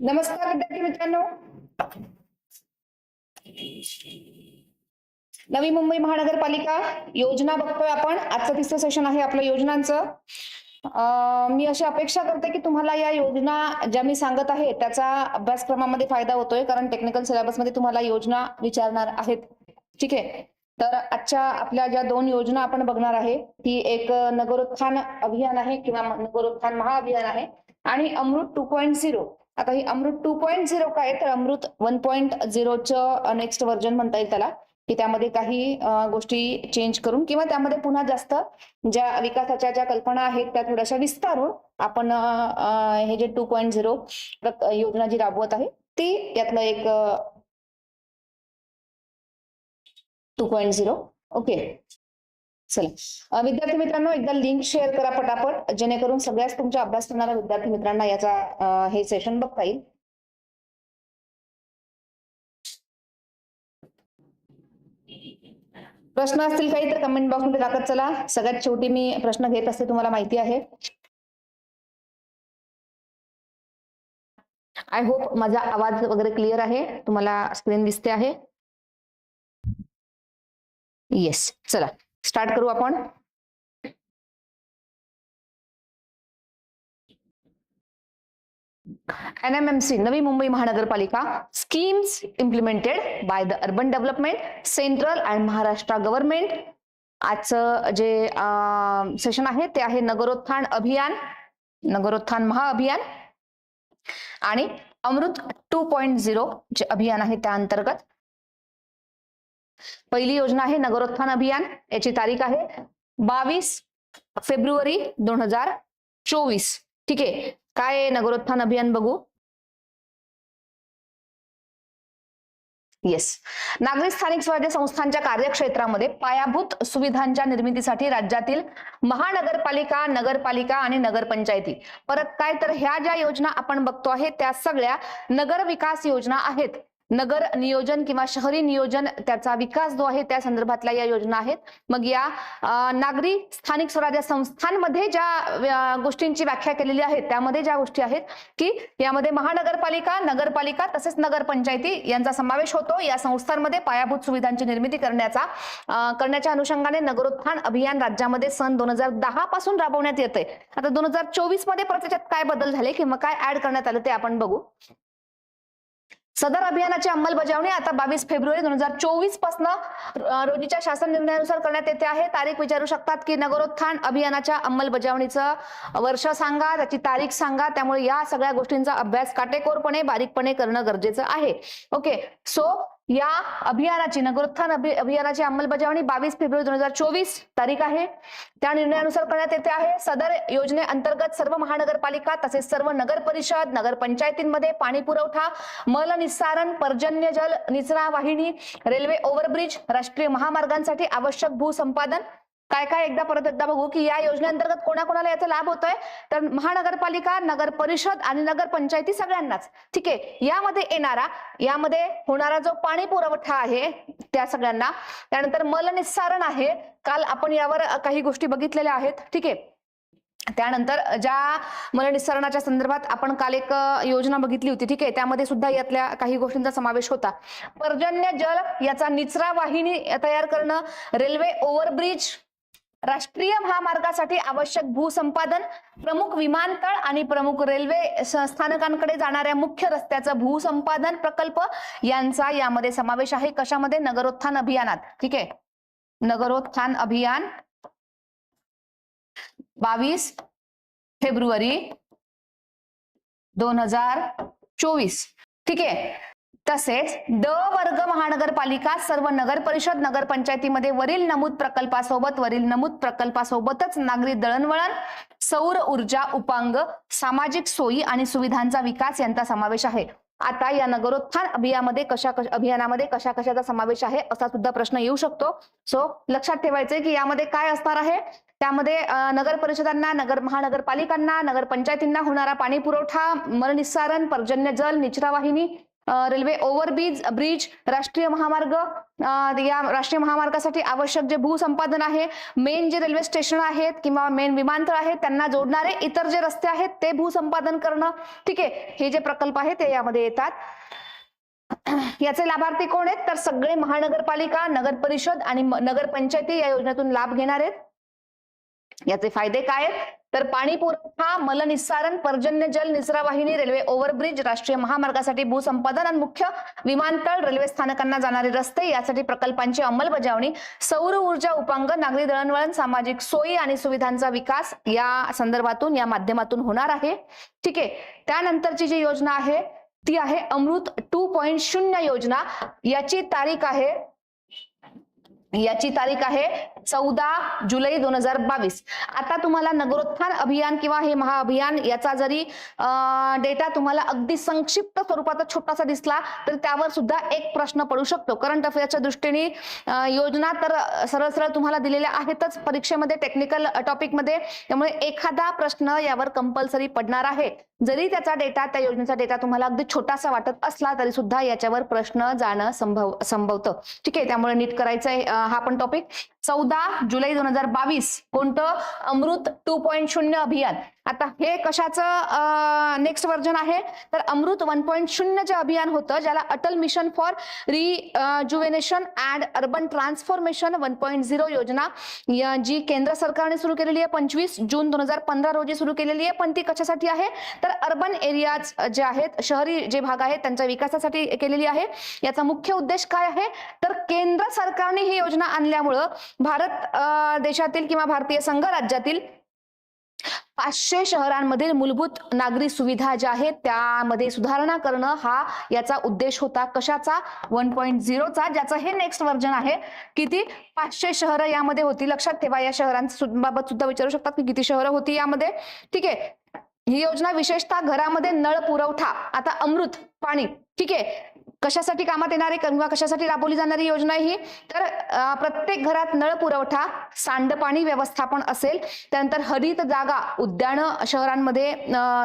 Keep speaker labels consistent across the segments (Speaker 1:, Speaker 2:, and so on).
Speaker 1: नमस्कार विद्यार्थी मित्रांनो. नवी मुंबई महानगरपालिका योजना बघतोय आपण. आजचं तिसरं सेशन आहे आपलं योजनांचं. मी अशी अपेक्षा करते की तुम्हाला या योजना ज्या मी सांगत आहे त्याचा अभ्यासक्रमामध्ये फायदा होतोय कारण टेक्निकल सिलेबसमध्ये तुम्हाला योजना विचारणार आहेत. ठीक आहे? तर आजच्या आपल्या ज्या दोन योजना आपण बघणार आहे ती एक नगरोत्थान अभियान आहे किंवा नगरोत्थान महाअभियान आहे आणि अमृत टू पॉईंट झिरो आता ही अमृत टू पॉईंट झिरो काय तर अमृत वन पॉईंट झिरोचं नेक्स्ट व्हर्जन म्हणता येईल त्याला. की त्यामध्ये काही गोष्टी चेंज करून किंवा त्यामध्ये पुन्हा जास्त ज्या विकासाच्या ज्या कल्पना आहेत त्या थोड्याशा विस्तारून आपण हे जे टू पॉईंट झिरो योजना जी राबवत आहे ती यातलं एक टू पॉईंट झिरो ओके चला. विद्यार्थी मित्रांनो एकदा लिंक शेअर करा पटापट जेणेकरून सगळ्याच तुमच्या अभ्यास करणाऱ्या विद्यार्थी मित्रांना याचा हे सेशन बघता येईल. प्रश्न असतील काही तर कमेंट बॉक्समध्ये टाकत चला. सगळ्यात शेवटी मी प्रश्न घेत असते तुम्हाला माहिती आहे. आय होप माझा आवाज वगैरे क्लिअर आहे. तुम्हाला स्क्रीन दिसते आहे. येस चला. स्टार्ट करू आपण. एनएमएमसी नवी मुंबई महानगरपालिका. Schemes implemented by the urban development central and Maharashtra government आजचं जे सेशन आहे ते आहे नगरोत्थान अभियान. नगरोत्थान महाअभियान. आणि अमृत टू पॉइंट झिरो जे अभियान आहे त्या अंतर्गत पहिली योजना आहे नगरोत्थान अभियान याची तारीख आहे बावीस फेब्रुवारी दोन हजार चोवीस. ठीक आहे काय नगरोत्थान अभियान बघू? येस नागरिक स्थानिक स्वराज्य संस्थांच्या कार्यक्षेत्रामध्ये पायाभूत सुविधांच्या निर्मितीसाठी राज्यातील महानगरपालिका नगरपालिका आणि नगरपंचायती. परत काय तर ह्या ज्या योजना आपण बघतो आहे त्या सगळ्या नगर विकास योजना आहेत. नगर नियोजन किंवा शहरी नियोजन त्याचा विकास जो आहे त्या संदर्भातल्या या योजना आहेत. मग या नागरी स्थानिक स्वराज्य संस्थांमध्ये ज्या गोष्टींची व्याख्या केलेली आहे त्यामध्ये ज्या गोष्टी आहेत की यामध्ये महानगरपालिका नगरपालिका तसेच नगरपंचायती यांचा समावेश होतो. या संस्थांमध्ये पायाभूत सुविधांची निर्मिती करण्याचा करण्याच्या अनुषंगाने नगरोत्थान अभियान राज्यामध्ये सन दोन हजार दहा पासून राबवण्यात येते आता दोन हजार चोवीसमध्ये प्रत्यक्षात काय बदल झाले किंवा काय ऍड करण्यात आलं ते आपण बघू. सदर अभियानाची अंमलबजावणी आता बावीस फेब्रुवारी दोन हजार चोवीसपासून रोजीच्या शासन निर्णयानुसार करण्यात येते आहे. तारीख विचारू शकतात की नगरोत्थान अभियानाच्या अंमलबजावणीचं वर्ष सांगा त्याची तारीख सांगा त्यामुळे या सगळ्या गोष्टींचा अभ्यास काटेकोरपणे बारीकपणे करणं गरजेचं आहे. ओके सो या अभियानाची नगरोत्थान अभि अभियानाची अंमलबजावणी बावीस फेब्रुवारी दोन हजार चोवीस तारीख आहे. त्या निर्णयानुसार करण्यात येते आहे सदर योजनेअंतर्गत सर्व महानगरपालिका तसेच सर्व नगर परिषद नगरपंचायतींमध्ये पाणी पुरवठा मल निस्सारण पर्जन्य जल निचरा वाहिनी रेल्वे ओव्हरब्रिज राष्ट्रीय महामार्गांसाठी आवश्यक भूसंपादन काय काय एकदा परत एकदा बघू की या योजनेअंतर्गत कोणाकोणाला याचा लाभ होतोय? तर महानगरपालिका नगर परिषद आणि नगरपंचायती सगळ्यांनाच. ठीक आहे? यामध्ये येणारा यामध्ये होणारा जो पाणी पुरवठा आहे त्या सगळ्यांना. त्यानंतर मलनिस्सारण आहे. काल आपण यावर काही गोष्टी बघितलेल्या आहेत. ठीक आहे? त्यानंतर ज्या मलनिस्सरणाच्या संदर्भात आपण काल एक योजना बघितली होती. ठीक आहे? त्यामध्ये सुद्धा यातल्या काही गोष्टींचा समावेश होता. पर्जन्य जल याचा निचरा वाहिनी तयार करणं रेल्वे ओव्हरब्रिज राष्ट्रीय महामार्गासाठी आवश्यक भूसंपादन प्रमुख विमानतळ आणि प्रमुख रेल्वे स्थानकांकडे जाणाऱ्या मुख्य रस्त्याचं भूसंपादन प्रकल्प यांचा यामध्ये समावेश आहे. कशामध्ये? नगरोत्थान अभियानात. ठीक आहे? नगरोत्थान अभियान बावीस फेब्रुवारी दोन हजार चोवीस. ठीक आहे? तसेच ड वर्ग महानगरपालिका सर्व नगर परिषद नगरपंचायतीमध्ये वरील नमूद प्रकल्पासोबत वरील नमूद प्रकल्पासोबतच नागरी दळणवळण सौर ऊर्जा उपांग सामाजिक सोयी आणि सुविधांचा विकास यांचा समावेश आहे. आता या नगरोत्थान अभियानामध्ये कशा कशा अभियानामध्ये कशा कशाचा समावेश आहे असा सुद्धा प्रश्न येऊ शकतो. सो लक्षात ठेवायचंय की यामध्ये काय असणार आहे? त्यामध्ये नगर परिषदांना नगर महानगरपालिकांना नगरपंचायतींना होणारा पाणी पुरवठा मलनिस्सारण पर्जन्य जल निचरा वाहिनी रेल्वे ओव्हरब्रिज ब्रिज राष्ट्रीय महामार्ग या राष्ट्रीय महामार्गासाठी आवश्यक जे भूसंपादन आहे मेन जे रेल्वे स्टेशन आहेत किंवा मेन विमानतळ आहेत त्यांना जोडणारे इतर जे रस्ते आहेत ते भूसंपादन करणं ठीक आहे हे जे प्रकल्प आहेत ते यामध्ये येतात. याचे लाभार्थी कोण आहेत? तर सगळे महानगरपालिका नगर परिषद आणि नगरपंचायती या योजनेतून लाभ घेणार आहेत. याचे फायदे काय आहेत? तर पाणी पुरवठा मलनिस्सारण पर्जन्य जल निचरा वाहिनी रेल्वे ओव्हरब्रिज राष्ट्रीय महामार्गासाठी भूसंपादन आणि मुख्य विमानतळ रेल्वे स्थानकांना जाणारे रस्ते यासाठी प्रकल्पांची अंमलबजावणी सौर ऊर्जा उपांग नागरी दळणवळण सामाजिक सोयी आणि सुविधांचा विकास या संदर्भातून या माध्यमातून होणार आहे. ठीक आहे. त्यानंतरची जी योजना आहे ती आहे अमृत टू पॉइंट शून्य योजना. याची तारीख आहे याची तारीख आहे चौदा जुलै दोन हजार बावीस. आता तुम्हाला नगरोत्थान अभियान किंवा हे महाअभियान याचा जरी डेटा तुम्हाला अगदी संक्षिप्त स्वरूपाचा छोटासा दिसला तर त्यावर सुद्धा एक प्रश्न पडू शकतो. करंट अफेअर्सच्या दृष्टीने योजना तर सरळ सरळ तुम्हाला दिलेल्या आहेतच. परीक्षेमध्ये टेक्निकल टॉपिकमध्ये त्यामुळे एखादा प्रश्न यावर कंपल्सरी पडणार आहे. जरी त्याचा डेटा त्या योजनेचा डेटा तुम्हाला अगदी छोटासा वाटत असला तरी सुद्धा याच्यावर प्रश्न जाणं संभव संभवतं. ठीक आहे त्यामुळे नीट करायचं आहे हा पण टॉपिक चौदा जुलै दोन हजार बावीस कोणतं? अमृत टू पॉईंट शून्य अभियान. आता हे कशाचं नेक्स्ट व्हर्जन आहे? तर अमृत वन पॉईंट शून्य जे अभियान होतं ज्याला Atal mission for rejuvenation and urban transformation one point zero योजना या- जी केंद्र सरकारने सुरू केलेली आहे पंचवीस जून दोन हजार पंधरा रोजी सुरू केलेली आहे पण ती कशासाठी आहे? तर अर्बन एरियाज जे आहेत शहरी जे भाग आहेत त्यांच्या विकासासाठी केलेली आहे. याचा मुख्य उद्देश काय आहे? तर केंद्र सरकारने ही योजना आणल्यामुळं भारत अं, देशातील किंवा भारतीय संघ राज्यातील पाचशे शहरांमधील मूलभूत नागरी सुविधा ज्या आहेत त्यामध्ये सुधारणा करणं हा याचा उद्देश होता. कशाचा? वन पॉईंट झिरोचा ज्याचं हे नेक्स्ट व्हर्जन आहे किती पाचशे शहरं यामध्ये होती. लक्षात ठेवा या शहरांबाबत सुद्धा विचारू शकतात की किती शहरं होती यामध्ये. ठीक आहे. ही योजना विशेषतः घरामध्ये नळ पुरवठा आता अमृत पाणी ठीक आहे. कशासाठी कामात येणारे किंवा कशासाठी राबवली जाणारी योजना ही? तर प्रत्येक घरात नळ पुरवठा सांडपाणी व्यवस्थापन असेल त्यानंतर हरित जागा उद्यानं शहरांमध्ये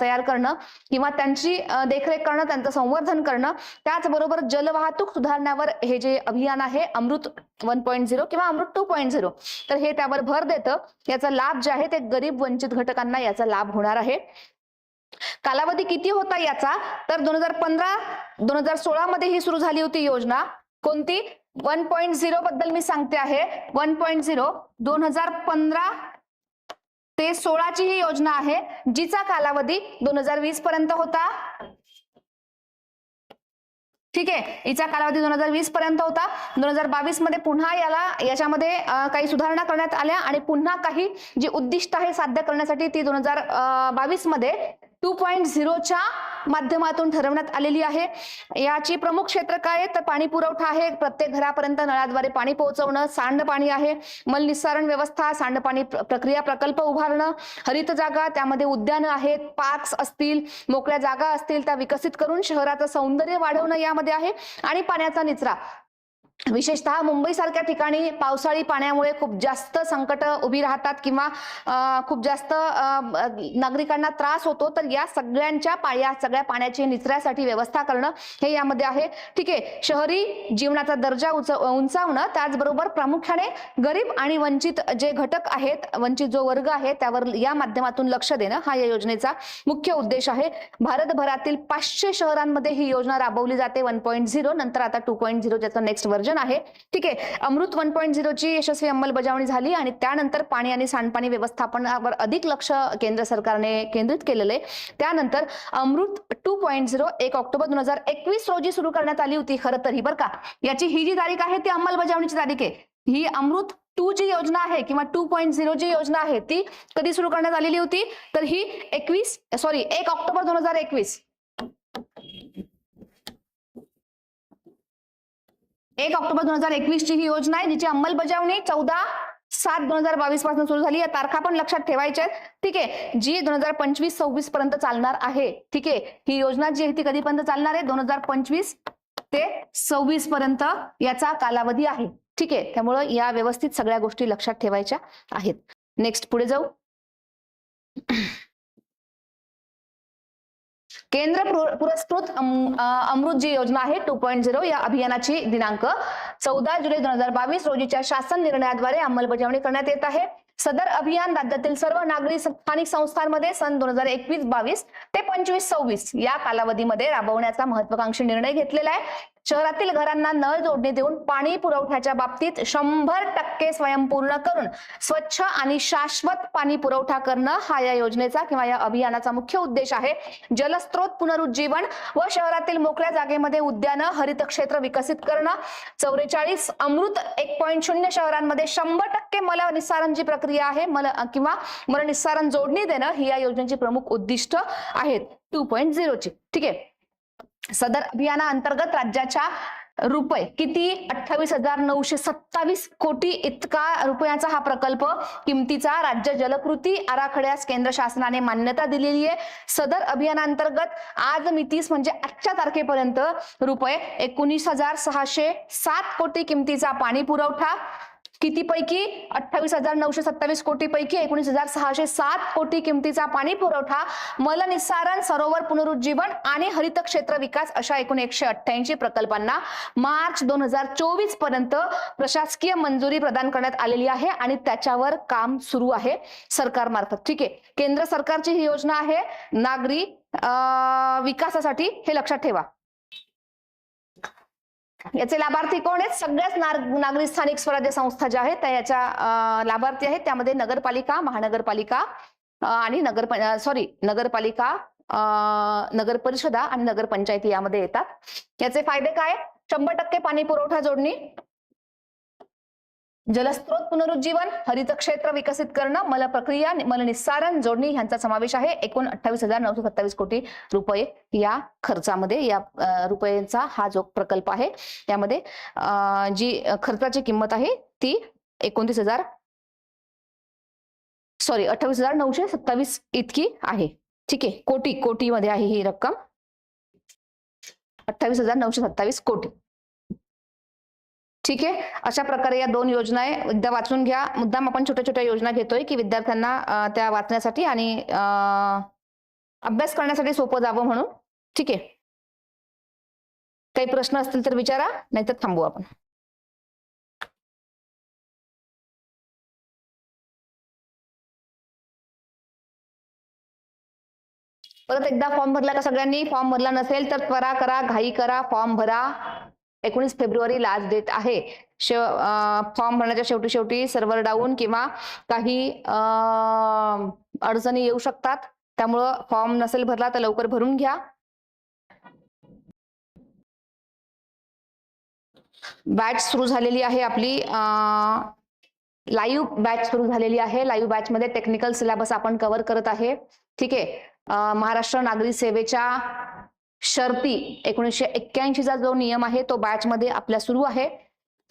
Speaker 1: तयार करणं किंवा त्यांची देखरेख करणं त्यांचं संवर्धन करणं त्याचबरोबर जलवाहतूक सुधारण्यावर हे जे अभियान आहे अमृत वन पॉईंट झिरो किंवा अमृत टू पॉईंट झिरो तर हे त्यावर भर देतं. याचा लाभ जे आहे ते गरीब वंचित घटकांना याचा लाभ होणार आहे. कालावधी किती होता याचा? तर दोन हजार पंधरा दोन हजार सोळा मध्ये ही सुरू झाली होती योजना. कोणती? वन पॉईंट झिरो बद्दल मी सांगते आहे. वन पॉईंट झिरो दोन हजार पंधरा ते सोळाची ही योजना आहे जिचा कालावधी दोन हजार वीस पर्यंत होता. ठीक आहे? हिचा कालावधी दोन हजार वीस पर्यंत होता. दोन हजार बावीसमध्ये पुन्हा याला याच्यामध्ये काही सुधारणा करण्यात आल्या आणि पुन्हा काही जी उद्दिष्ट आहे साध्य करण्यासाठी ती दोन हजार बावीसमध्ये टू पॉईंट झिरोच्या माध्यमातून ठरवण्यात आलेली आहे. याची प्रमुख क्षेत्र काय तर पाणी पुरवठा आहे. प्रत्येक घरापर्यंत नळाद्वारे पाणी पोहोचवणं सांडपाणी आहे. मल निस्सारण व्यवस्था सांडपाणी प्रक्रिया प्रकल्प उभारणं हरित जागा त्यामध्ये उद्यानं आहेत पार्क्स असतील मोकळ्या जागा असतील त्या विकसित करून शहराचं सौंदर्य वाढवणं यामध्ये आहे. आणि पाण्याचा निचरा विशेषतः मुंबईसारख्या ठिकाणी पावसाळी पाण्यामुळे खूप जास्त संकट उभी राहतात किंवा खूप जास्त नागरिकांना त्रास होतो तर या सगळ्यांच्या या सगळ्या पाण्याची निचऱ्यासाठी व्यवस्था करणं हे यामध्ये आहे. ठीक आहे शहरी जीवनाचा दर्जा उंच- उंचावणं त्याचबरोबर प्रामुख्याने गरीब आणि वंचित जे घटक आहेत वंचित जो वर्ग आहे त्यावर या माध्यमातून लक्ष देणं हा या योजनेचा मुख्य उद्देश आहे. भारतभरातील पाचशे शहरांमध्ये ही योजना राबवली जाते वन पॉईंट झिरो नंतर आता टू पॉईंट झिरो ज्याचं नेक्स्ट नियोजन आहे. ठीक आहे. अमृत वन पॉईंट झिरोची यशस्वी अंमलबजावणी झाली आणि त्यानंतर पाणी आणि सांडपाणी व्यवस्थापनावर अधिक लक्ष केंद्र सरकारने केंद्रित केलेलं आहे. त्यानंतर अमृत टू पॉईंट झिरो एक ऑक्टोबर दोन हजार एकवीस रोजी सुरू करण्यात आली होती. खरं तर ही बरं का. याची ही जी तारीख आहे ती अंमलबजावणीची तारीख आहे. ही अमृत टू जी योजना आहे किंवा टू पॉईंट झिरो जी योजना आहे ती कधी सुरू करण्यात आलेली होती? तर ही एकवीस सॉरी एक ऑक्टोबर दोन हजार एकवीस. एक ऑक्टोबर दोन हजार एकवीस ची ही योजना आहे जिची अंमलबजावणी चौदा सात दोन हजार बावीसपासून सुरू झाली. या तारखा पण लक्षात ठेवायच्या आहेत. ठीक आहे. जी दोन हजार पंचवीस सव्वीस पर्यंत चालणार आहे ठीक आहे. ही योजना जी आहे ती कधीपर्यंत चालणार आहे? दोन हजार पंचवीस ते सव्वीस पर्यंत याचा कालावधी आहे. ठीक आहे. त्यामुळं या व्यवस्थित सगळ्या गोष्टी लक्षात ठेवायच्या आहेत. नेक्स्ट पुढे जाऊ. केंद्र पुरस्कृत अमृत जी योजना आहे टू पॉईंट झिरो या अभियानाची दिनांक. चौदा जुलै दोन हजार बावीस रोजीच्या शासन निर्णयाद्वारे अंमलबजावणी करण्यात येत आहे. सदर अभियान राज्यातील सर्व नागरी स्थानिक संस्थांमध्ये सन दोन हजार एकवीस बावीस ते पंचवीस सव्वीस या कालावधीमध्ये राबवण्याचा महत्वाकांक्षी निर्णय घेतलेला आहे. शहरातील घरांना नळ जोडणी देऊन पाणी पुरवठ्याच्या बाबतीत शंभर टक्के स्वयंपूर्ण करून स्वच्छ आणि शाश्वत पाणी पुरवठा करणं हा या योजनेचा किंवा या अभियानाचा मुख्य उद्देश आहे. जलस्रोत पुनरुज्जीवन व शहरातील मोकळ्या जागेमध्ये उद्यानं हरित क्षेत्र विकसित करणं. चौवेचाळीस अमृत एक पॉईंट शून्य शहरांमध्ये शंभर टक्के मल निस्सारण जी प्रक्रिया आहे. मल किंवा मल निस्सारण जोडणी देणं ही या योजनेची प्रमुख उद्दिष्ट आहेत. टू पॉईंट झिरोची. ठीक आहे. सदर अभियानाअंतर्गत राज्याच्या रुपये किती? अठ्ठावीस हजार नऊशे सत्तावीस कोटी इतका रुपयाचा हा प्रकल्प किमतीचा राज्य जलकृती आराखड्यास केंद्र शासनाने मान्यता दिलेली आहे. सदर अभियानांतर्गत आज मितीस म्हणजे आजच्या तारखेपर्यंत रुपये एकोणीस हजार सहाशे सात कोटी किमतीचा पाणी पुरवठा कितीपैकी? अठ्ठावीस हजार नऊशे सत्तावीस कोटी पैकी एकोणीस हजार सहाशे सात कोटी किमतीचा पाणी पुरवठा मलनिस्सारण सरोवर पुनरुज्जीवन आणि हरित क्षेत्र विकास अशा एकूण एकशे अठ्ठ्याऐंशी प्रकल्पांना मार्च दोन हजार चोवीसपर्यंत प्रशासकीय मंजुरी प्रदान करण्यात आलेली आहे आणि त्याच्यावर काम सुरू आहे सरकारमार्फत. ठीक आहे. केंद्र सरकारची ही योजना आहे. नागरी विकासासाठी हे लक्षात ठेवा. याचे लाभार्थी कोण आहेत? सगळ्याच नागरी स्थानिक स्वराज्य संस्था ज्या आहेत त्या याच्या लाभार्थी आहेत. त्यामध्ये नगरपालिका महानगरपालिका आणि नगर सॉरी नगरपालिका नगर परिषदा आणि नगरपंचायती यामध्ये येतात. याचे फायदे काय? शंभर टक्के पाणी पुरवठा जोडणी जलस्रोत पुनरुज्जीवन हरित क्षेत्र विकसित करणं मल प्रक्रिया मल निस्सारण जोडणी यांचा समावेश आहे. एकूण अठ्ठावीस हजार नऊशे सत्तावीस कोटी रुपये या खर्चामध्ये या रुपयांचा हा जो प्रकल्प आहे त्यामध्ये जी खर्चाची किंमत आहे ती एकोणतीस हजार सॉरी अठ्ठावीस हजार नऊशे सत्तावीस इतकी आहे. ठीक आहे कोटी कोटीमध्ये आहे ही रक्कम. अठ्ठावीस हजार नऊशे सत्तावीस कोटी. ठीक आहे? अशा प्रकारे या दोन योजना आहे. एकदा वाचून घ्या. मुद्दाम आपण छोट्या छोट्या योजना घेतोय की विद्यार्थ्यांना त्या वाचण्यासाठी आणि अभ्यास करण्यासाठी सोपं जावं म्हणून. ठीक आहे? काही प्रश्न असतील तर विचारा नाहीतर थांबू आपण. परत एकदा फॉर्म भरला का सगळ्यांनी? फॉर्म भरला नसेल तर त्वरा करा. घाई करा. फॉर्म भरा. एकोणीस फेब्रुवारी लास्ट डेट आहे. फॉर्म भरण्याच्या शेवटी शेवटी सर्व्हर डाऊन किंवा काही अडचणी येऊ शकतात. त्यामुळं फॉर्म नसेल भरला तर लवकर भरून घ्या. बॅच सुरू झालेली आहे आपली लाईव्ह बॅच सुरू झालेली आहे. लाईव्ह बॅच मध्ये टेक्निकल सिलेबस आपण कव्हर करत आहे. ठीक आहे. महाराष्ट्र नागरी सेवेच्या शर्ती एकोणीसशे एक्क्याऐंशीचा जो नियम आहे तो बॅच मध्ये आपल्या सुरू आहे.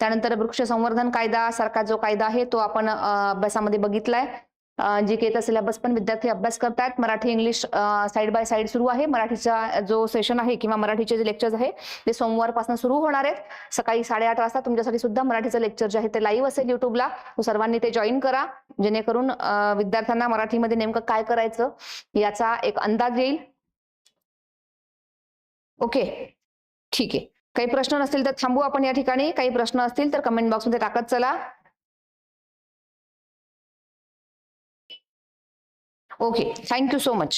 Speaker 1: त्यानंतर वृक्ष संवर्धन कायदा सारखा जो कायदा आहे तो आपण अभ्यासामध्ये बघितलाय. जी केचा सिलेबस पण विद्यार्थी अभ्यास करतायत Marathi English side by side सुरू आहे. मराठीचा जो सेशन आहे किंवा मराठीचे जे लेक्चर्स आहे ते सोमवारपासून सुरू होणार आहेत. सकाळी साडेआठ वाजता तुमच्यासाठी सुद्धा मराठीचं लेक्चर जे आहे ते लाईव्ह असेल युट्यूबला तो सर्वांनी ते जॉईन करा. जेणेकरून विद्यार्थ्यांना मराठीमध्ये नेमकं काय करायचं याचा एक अंदाज येईल. ओके ठीक आहे. काही प्रश्न नसतील तर थांबू आपण या ठिकाणी. काही प्रश्न असतील तर कमेंट बॉक्समध्ये टाकत चला. Okay thank you so much